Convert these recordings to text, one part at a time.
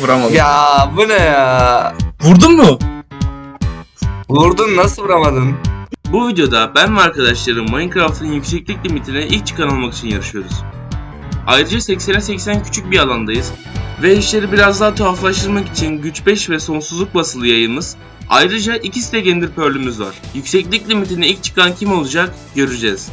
Vuramadım. Ya bu ne ya? Vurdun mu? Vurdun nasıl vuramadın? Bu videoda ben ve arkadaşlarım Minecraft'ın yükseklik limitine ilk çıkan olmak için yarışıyoruz. Ayrıca 80'e 80 küçük bir alandayız ve işleri biraz daha tuhaflaştırmak için güç 5 ve sonsuzluk basılı yayımız Ayrıca iki stack ender pearl'ümüz var. Yükseklik limitine ilk çıkan kim olacak göreceğiz.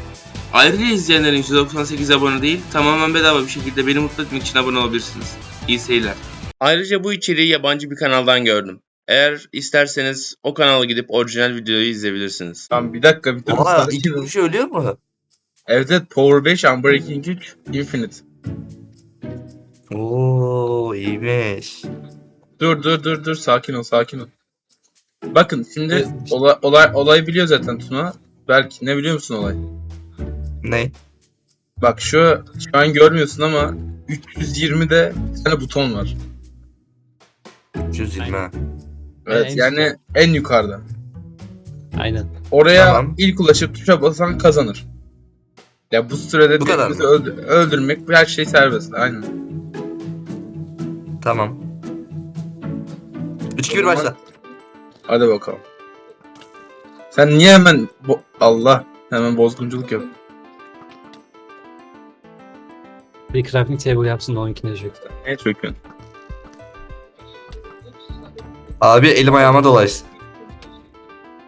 Ayrıca izleyenlerin 198 abone değil, tamamen bedava bir şekilde beni mutlu etmek için abone olabilirsiniz. İyi seyirler. Ayrıca bu içeriği yabancı bir kanaldan gördüm. Eğer isterseniz o kanala gidip orijinal videoyu izleyebilirsiniz. Tamam bir dakika bir. Oha iki ol. kişi ölüyor mu? Evet evet Power 5 Unbreaking 3 Infinite. Oo iyiymiş. Dur dur dur dur sakin ol sakin ol. Bakın şimdi olay olay olay biliyor zaten Tuna. Belki ne biliyor musun olay? Ne? Bak şu şu an görmüyorsun ama 320'de bir tane buton var. 120. ha. Evet en yani en yukarıda. Aynen. Oraya Tamam. ilk ulaşıp tuşa basan kazanır. Ya bu sürede Bu kadar mı? öldürmek bu her şey serbest. Aynen. Tamam. 3 2 1 O zaman- başla. Hadi bakalım. Sen niye hemen bo- Allah hemen bozgunculuk yap. Bir crafting table yapsın da onunkine çök. Niye çöküyorsun? Abi elim ayağıma dolaştı.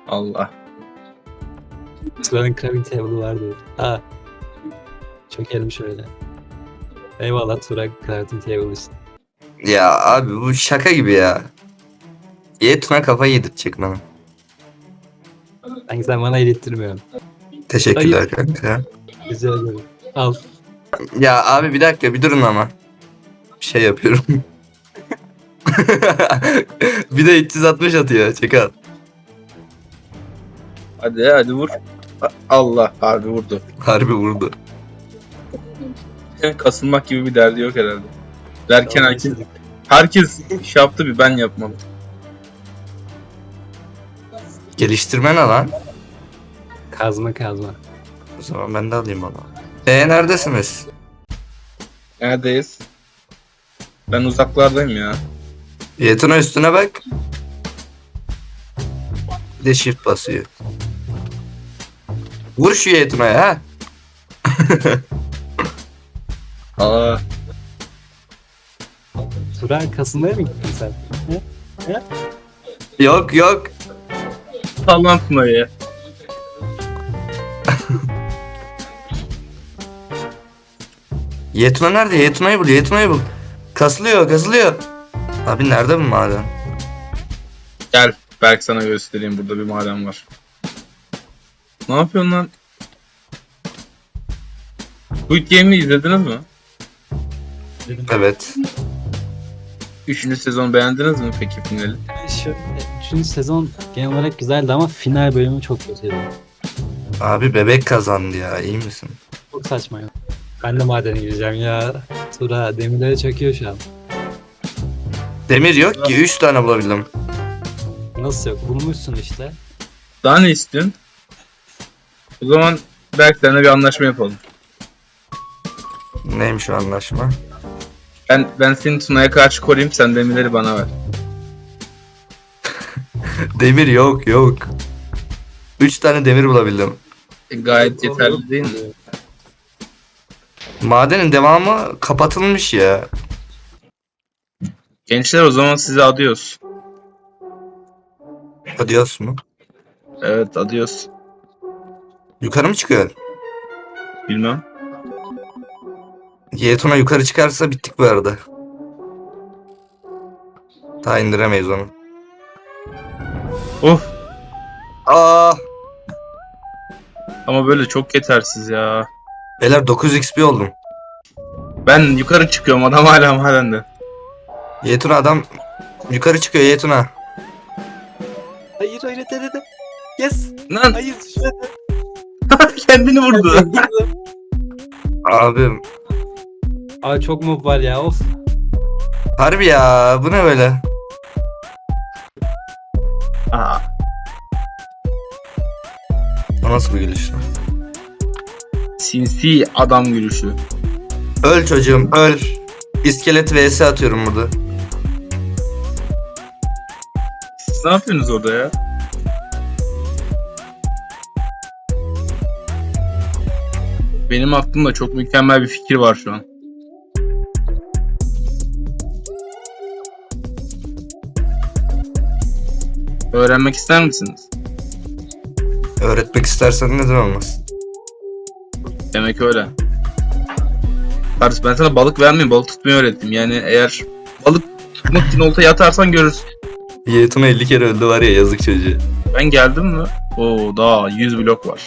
Allah. Sıra'nın crafting table'ı vardı. Ha. Çökelim şöyle. Eyvallah Tura crafting table için. Ya abi bu şaka gibi ya. Ye Tuna kafayı yedirtecek bana. Sanki sen bana elettirmiyorsun. Teşekkürler Hayır. kanka. Güzel. Al. Ya abi bir dakika bir durun ama. Bir şey yapıyorum. bir de 360 atıyor çekal. Hadi hadi vur. Allah harbi vurdu. Harbi vurdu. Kasılmak gibi bir derdi yok herhalde. Derken herkes, herkes şey yaptı bir ben yapmadım. Geliştirme ne lan? Kazma kazma. O zaman ben de alayım onu. Eee neredesiniz? Neredeyiz? Ben uzaklardayım ya. Yetuna üstüne bak. Bir de shift basıyor. Vur şu Yetuna'ya ha. Aa, Tura kasılmaya mı gittin sen? Yok yok. sallan Tuna'yı. Yetuna nerede? Yetuna'yı bul, Yetuna'yı bul. Kasılıyor, kasılıyor. Abi nerede bu maden? Gel Berk sana göstereyim burada bir maden var. Ne yapıyorsun lan? Squid Game'i izlediniz mi? Evet. Üçüncü sezonu beğendiniz mi peki finali? Şu, üçüncü sezon genel olarak güzeldi ama final bölümü çok kötüydü. Abi bebek kazandı ya, iyi misin? Çok saçma ya. Ben de madene gireceğim ya. Tura demirlere çöküyor şu an. Demir yok ki, 3 tane bulabildim. Nasıl yok? Bulmuşsun işte. Daha ne istiyorsun? O zaman Berk seninle bir anlaşma yapalım. Neymiş o anlaşma? Ben ben seni Tuna'ya karşı koruyayım sen demirleri bana ver. Demir yok, yok. 3 tane demir bulabildim. E, gayet yeterli değil mi? Madenin devamı kapatılmış ya. Gençler o zaman size adios. Adios mu? Evet adios. Yukarı mı çıkıyor? Bilmem. Yetuna yukarı çıkarsa bittik bu arada. Daha indiremeyiz onu. Of Aa, ama böyle çok yetersiz ya. Beyler 9 XP oldum. Ben yukarı çıkıyorum adam hala madende. Yetuna adam yukarı çıkıyor Yetuna. Hayır hayır dede de. Yes. Lan Hayır şöyle. kendini vurdu. Abim Abi çok mob var ya of. harbi ya bu ne böyle? Aa, O nasıl bir gülüş? Sinsi adam gülüşü. Öl çocuğum öl. İskelet vs atıyorum burada. Siz ne yapıyorsunuz orada ya? Benim aklımda çok mükemmel bir fikir var şu an. Öğrenmek ister misiniz? Öğretmek istersen neden olmaz? Demek öyle. Kardeş ben sana balık vermeyeyim, balık tutmayı öğrettim. Yani eğer balık tutmak için oltaya atarsan görürsün. Yiğit'ime 50 kere öldü var ya yazık çocuğu. Ben geldim mi? Oo daha 100 blok var.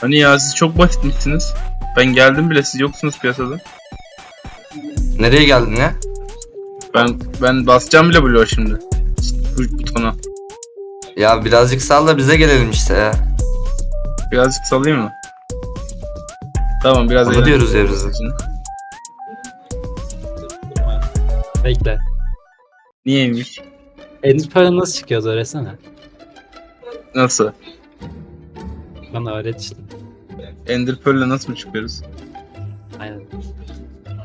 Hani ya siz çok basitmişsiniz. Ben geldim bile siz yoksunuz piyasada. Nereye geldin ya? Ben ben basacağım bile bloğa şimdi. Bu butona. Ya birazcık sal da bize gelelim işte ya. Birazcık salayım mı? Tamam biraz Onu diyoruz ya biz. Bekle. Niyeymiş? Ender Pearl nasıl çıkıyordu öğretsene. Nasıl? Bana öğret işte. Ender Pearl'le nasıl mı çıkıyoruz? Aynen.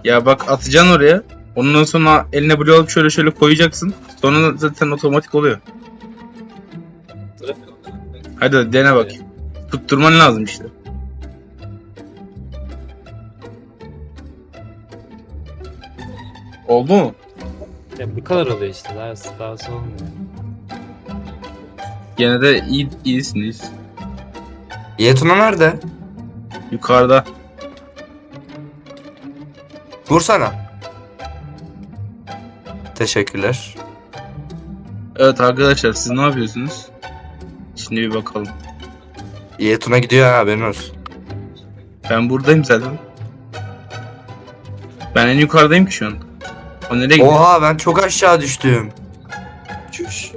Ya bak atacaksın oraya. Ondan sonra eline bloğu alıp şöyle şöyle koyacaksın. Sonra zaten otomatik oluyor. Hadi dene bak. Tutturman lazım işte. Oldu mu? Ya bu kadar oluyor işte. Daha, daha olmuyor. Gene de iyi, iyisiniz. Yiğit'ime nerede? Yukarıda. Vursana. Teşekkürler. Evet arkadaşlar siz ne yapıyorsunuz? Şimdi bir bakalım. Yiğit'ime gidiyor ha haberin olsun. Ben buradayım zaten. Ben en yukarıdayım ki şu an. O nereye gidiyor? Oha ben çok aşağı düştüm. Çüş.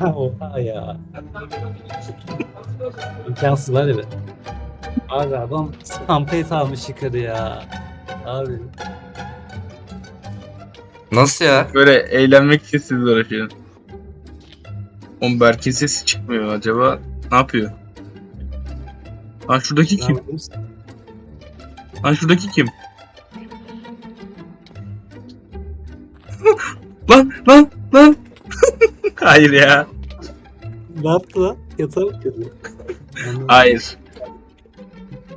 Oha ya. İmkansız var ya. Abi adam stampede almış yukarı ya. Abi. Nasıl ya? Böyle eğlenmek için siz uğraşıyorsunuz. Oğlum Berk'in sesi çıkmıyor acaba. Ne yapıyor? Lan şuradaki kim? Kim? Lan şuradaki kim? Lan. Hayır ya. Ne yaptı lan? Yatağa mı kırdı? Hayır.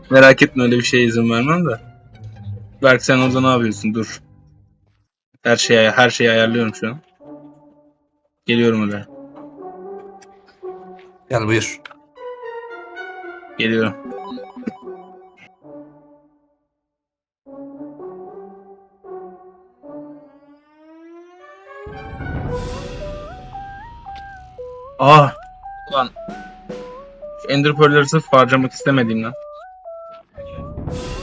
Merak etme öyle bir şeye izin vermem de. Berk sen orada ne yapıyorsun? Dur. Her şeyi her şeyi ayarlıyorum şu an. Geliyorum oraya. Gel buyur. Geliyorum. Ah! Ulan. Şu Ender Pearl'leri sırf harcamak istemediğimden.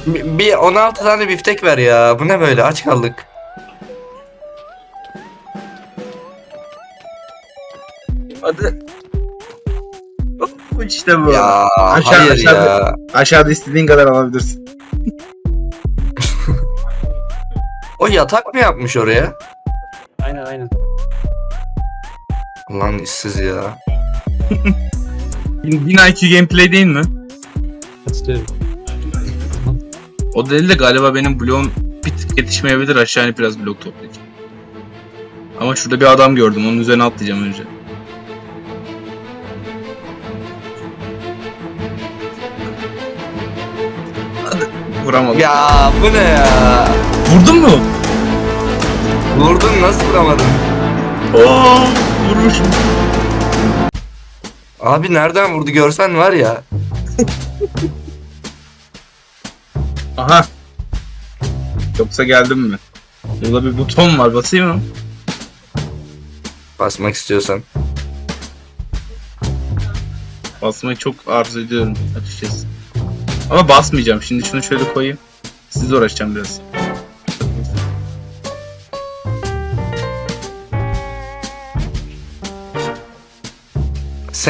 Bir, bir 16 tane biftek ver ya. Bu ne böyle aç kaldık. Hadi. Hop, İşte bu. Ya Aşağı- hayır aşağıda- ya. Aşağıda istediğin kadar alabilirsin. O yatak mı yapmış oraya? Lan işsiz ya. 1000 IQ gameplay değil mi? Katılıyorum. O değil de galiba benim bloğum bir tık yetişmeyebilir aşağı inip biraz blok toplayacağım. Ama şurada bir adam gördüm onun üzerine atlayacağım önce. Vuramadım. Ya bu ne ya? Vurdun mu? Vurdun nasıl vuramadın? Oo, vurmuşum. Abi nereden vurdu görsen var ya. Aha. Yoksa geldim mi? Burada bir buton var basayım mı? Basmak istiyorsan. Basmayı çok arzu ediyorum açıkçası. Ama basmayacağım. Şimdi şunu şöyle koyayım. Sizle uğraşacağım biraz.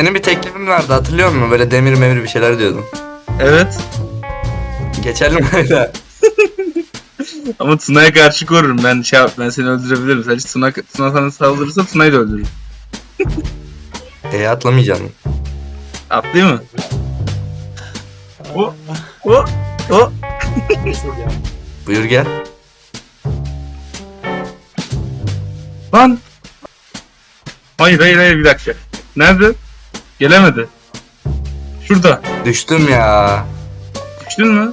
Senin bir teklifin vardı hatırlıyor musun? Böyle demir memir bir şeyler diyordun. Evet. Geçelim öyle. Ama Tuna'ya karşı korurum. Ben şey yap- ben seni öldürebilirim. Sadece Tuna, Tuna sana saldırırsa Tuna'yı da öldürürüm. E atlamayacaksın. Atlayayım mı? O, o, o. Buyur gel. Lan. Hayır hayır hayır bir dakika. Nerede? Gelemedi. Şurada. Düştüm ya. Düştün mü?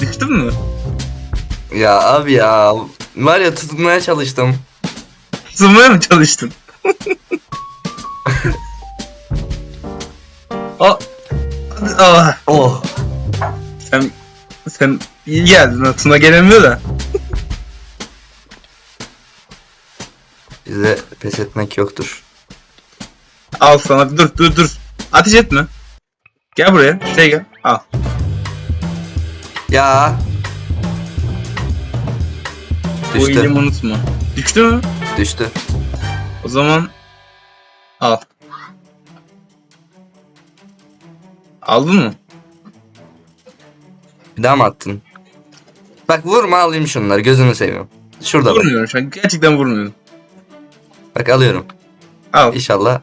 Düştün mü? Ya abi ya. Var ya tutunmaya çalıştım. Sığmaya mı çalıştın? Aa. Aa. Oh. Sen sen iyi geldin. Tuna gelemiyor da. Bize pes etmek yoktur. Al sana dur dur dur. Ateş etme. Gel buraya. Şuraya gel. Al. Ya. Bu Düştü. iyiliğimi unutma. Düştü mü? Düştü. O zaman al. Aldın mı? Bir daha mı attın? Bak vurma alayım şunları gözünü seviyorum. Şurada bak. Vurmuyorum şu an. Gerçekten vurmuyorum. Bak alıyorum. Al. İnşallah.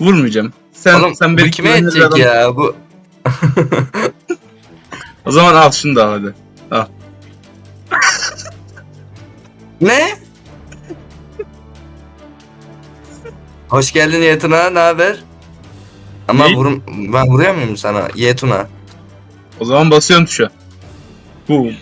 Vurmayacağım. Sen Oğlum sen bu beni kime güvenilir edecek adam- ya bu? O zaman al şunu da al hadi. Ne? Hoş geldin Yetuna, ne haber? Ama Ne? vurum, ben vuruyor muyum sana Yetuna? O zaman basıyorum tuşa. Boom.